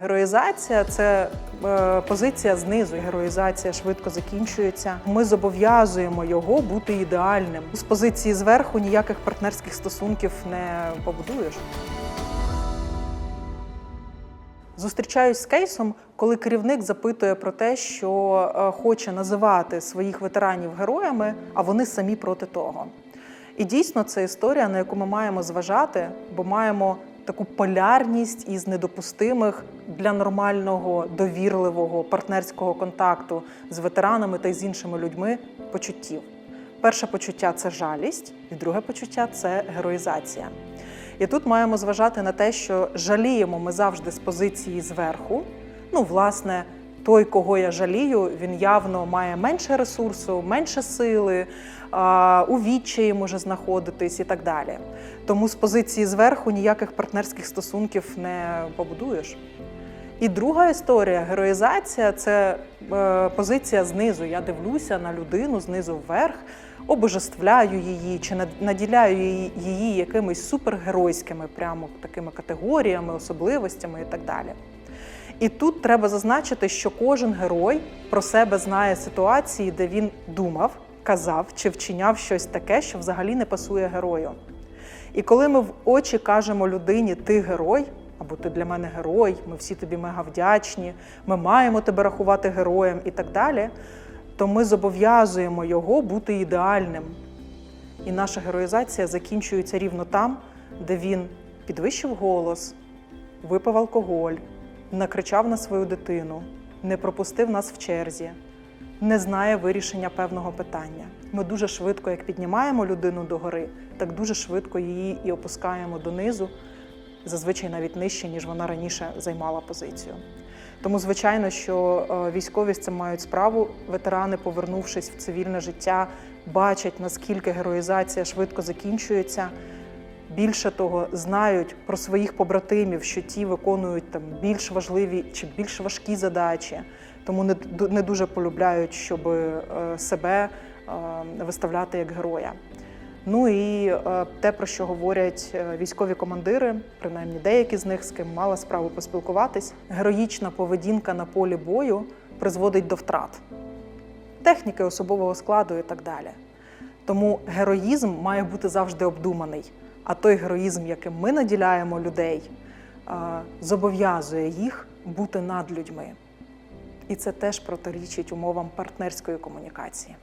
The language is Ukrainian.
Героїзація це е, позиція знизу. Героїзація швидко закінчується. Ми зобов'язуємо його бути ідеальним. З позиції зверху ніяких партнерських стосунків не побудуєш. Зустрічаюсь з кейсом, коли керівник запитує про те, що е, хоче називати своїх ветеранів героями, а вони самі проти того. І дійсно це історія, на яку ми маємо зважати, бо маємо таку полярність із недопустимих для нормального, довірливого партнерського контакту з ветеранами та з іншими людьми почуттів. Перше почуття це жалість, і друге почуття це героїзація. І тут маємо зважати на те, що жаліємо ми завжди з позиції зверху. Ну, власне, той, кого я жалію, він явно має менше ресурсу, менше сили, у відчаї може знаходитись і так далі. Тому з позиції зверху ніяких партнерських стосунків не побудуєш. І друга історія героїзація це е, позиція знизу. Я дивлюся на людину знизу вверх, обожествляю її чи над- наділяю її, її якимись супергеройськими прямо такими категоріями, особливостями і так далі. І тут треба зазначити, що кожен герой про себе знає ситуації, де він думав, казав чи вчиняв щось таке, що взагалі не пасує герою. І коли ми в очі кажемо людині Ти герой, або ти для мене герой, ми всі тобі мега вдячні, ми маємо тебе рахувати героєм і так далі, то ми зобов'язуємо його бути ідеальним. І наша героїзація закінчується рівно там, де він підвищив голос, випив алкоголь, накричав на свою дитину, не пропустив нас в черзі, не знає вирішення певного питання. Ми дуже швидко, як піднімаємо людину догори, так дуже швидко її і опускаємо донизу, зазвичай навіть нижче, ніж вона раніше займала позицію. Тому, звичайно, що е, військові з цим мають справу. Ветерани, повернувшись в цивільне життя, бачать, наскільки героїзація швидко закінчується. Більше того, знають про своїх побратимів, що ті виконують там більш важливі чи більш важкі задачі, тому не, не дуже полюбляють, щоб е, себе е, виставляти як героя. Ну і е, те, про що говорять е, військові командири, принаймні деякі з них, з ким мала справу поспілкуватись, героїчна поведінка на полі бою призводить до втрат техніки особового складу і так далі. Тому героїзм має бути завжди обдуманий. А той героїзм, яким ми наділяємо людей, е, зобов'язує їх бути над людьми. І це теж протирічить умовам партнерської комунікації.